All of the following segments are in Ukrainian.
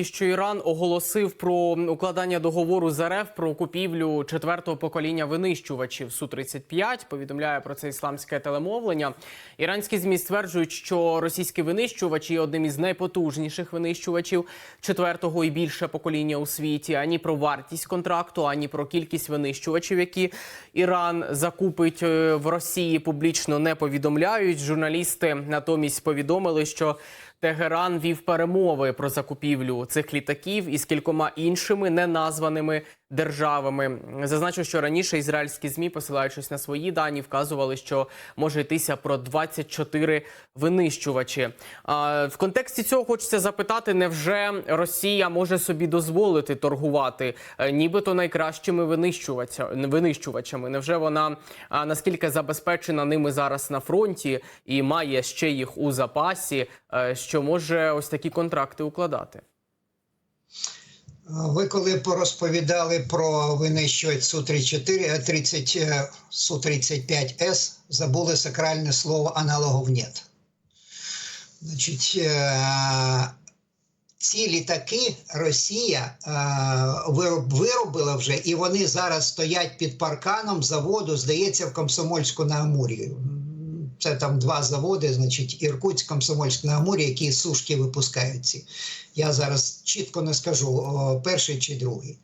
Що Іран оголосив про укладання договору з РФ про купівлю четвертого покоління винищувачів су 35 Повідомляє про це ісламське телемовлення. Іранські змі стверджують, що російські винищувачі є одним із найпотужніших винищувачів четвертого і більше покоління у світі. Ані про вартість контракту, ані про кількість винищувачів, які Іран закупить е, в Росії, публічно не повідомляють. Журналісти натомість повідомили, що Тегеран вів перемови про закупівлю цих літаків із кількома іншими неназваними державами. Зазначу, що раніше ізраїльські змі, посилаючись на свої дані, вказували, що може йтися про 24 винищувачі. А в контексті цього хочеться запитати: невже Росія може собі дозволити торгувати е, нібито найкращими винищувача- винищувачами? Невже вона наскільки забезпечена ними зараз на фронті і має ще їх у запасі, е, що може ось такі контракти укладати? Ви коли порозповідали про винищувач Су-34, 30, е, Су-35С, забули сакральне слово аналогов нет. Значить, е, ці літаки Росія е, вироб- виробила вже, і вони зараз стоять під парканом заводу, здається, в Комсомольську на Амурі. Це там два заводи, значить, Іркутськ, Комсомольськ на Амурі, які сушки випускають ці. Я зараз чітко не скажу, перший чи другий.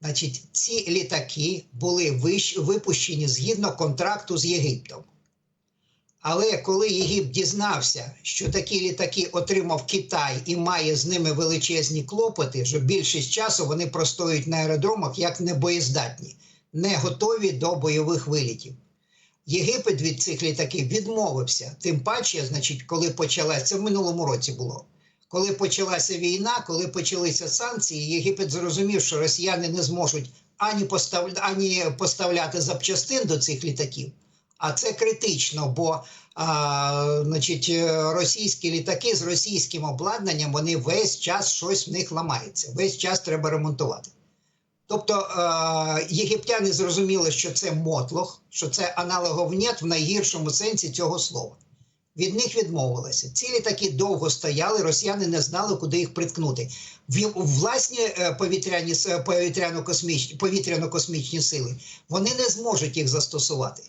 Значить, ці літаки були випущені згідно контракту з Єгиптом. Але коли Єгипт дізнався, що такі літаки отримав Китай і має з ними величезні клопоти, що більшість часу вони простоюють на аеродромах як небоєздатні, не готові до бойових вилітів. Єгипет від цих літаків відмовився. Тим паче, значить, коли почалася це в минулому році було. Коли почалася війна, коли почалися санкції, Єгипет зрозумів, що росіяни не зможуть ані, постав... ані поставляти запчастин до цих літаків, а це критично, бо а, значить, російські літаки з російським обладнанням вони весь час щось в них ламається, весь час треба ремонтувати. Тобто е, єгиптяни зрозуміли, що це мотлох, що це аналогов нет в найгіршому сенсі цього слова. Від них відмовилися. Ці літаки довго стояли, росіяни не знали, куди їх приткнути. В власні е, повітряні повітряно-космічні повітряно-космічні сили вони не зможуть їх застосувати,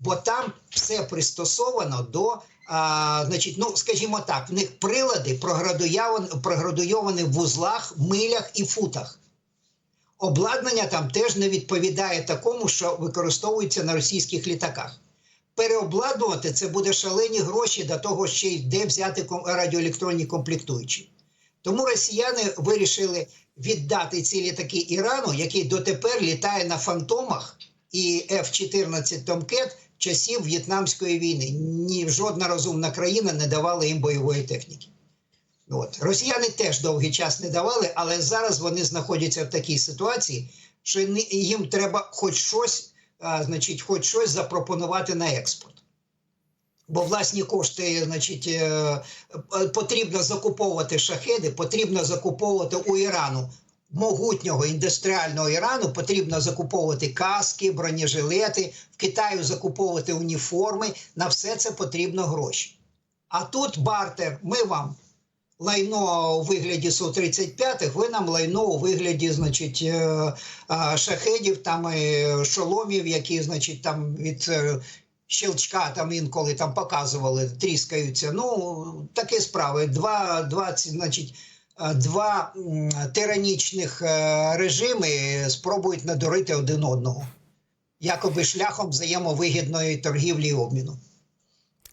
бо там все пристосовано до, а, значить, ну скажімо так, в них прилади проградуйовані в вузлах, милях і футах обладнання там теж не відповідає такому, що використовується на російських літаках. Переобладнувати це буде шалені гроші до того, ще й де взяти радіоелектронні комплектуючі. Тому росіяни вирішили віддати ці літаки Ірану, який дотепер літає на фантомах і F-14 Tomcat часів В'єтнамської війни. Ні жодна розумна країна не давала їм бойової техніки. От. Росіяни теж довгий час не давали, але зараз вони знаходяться в такій ситуації, що їм треба хоч щось, а, значить, хоч щось запропонувати на експорт. Бо власні кошти, значить, е, е, потрібно закуповувати шахеди, потрібно закуповувати у Ірану. Могутнього індустріального Ірану потрібно закуповувати каски, бронежилети, в Китаю закуповувати уніформи. На все це потрібно гроші. А тут бартер, ми вам лайно у вигляді Су-35, ви нам лайно у вигляді, значить, е, шахедів, там е, шоломів, які, значить, там від е, щелчка там інколи там показували, тріскаються. Ну, такі справи. Два, два, значить, е, два тиранічних режими спробують надурити один одного, якоби шляхом взаємовигідної торгівлі і обміну.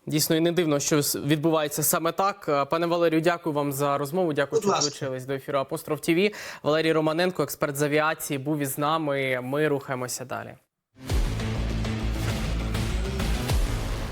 Дійсно, і не дивно, що відбувається саме так. Е, Пане Валерію, дякую вам за розмову. Дякую, що долучились до ефіру Апостроф ТВ. Валерій Романенко, експерт з авіації, був із нами. Ми рухаємося далі.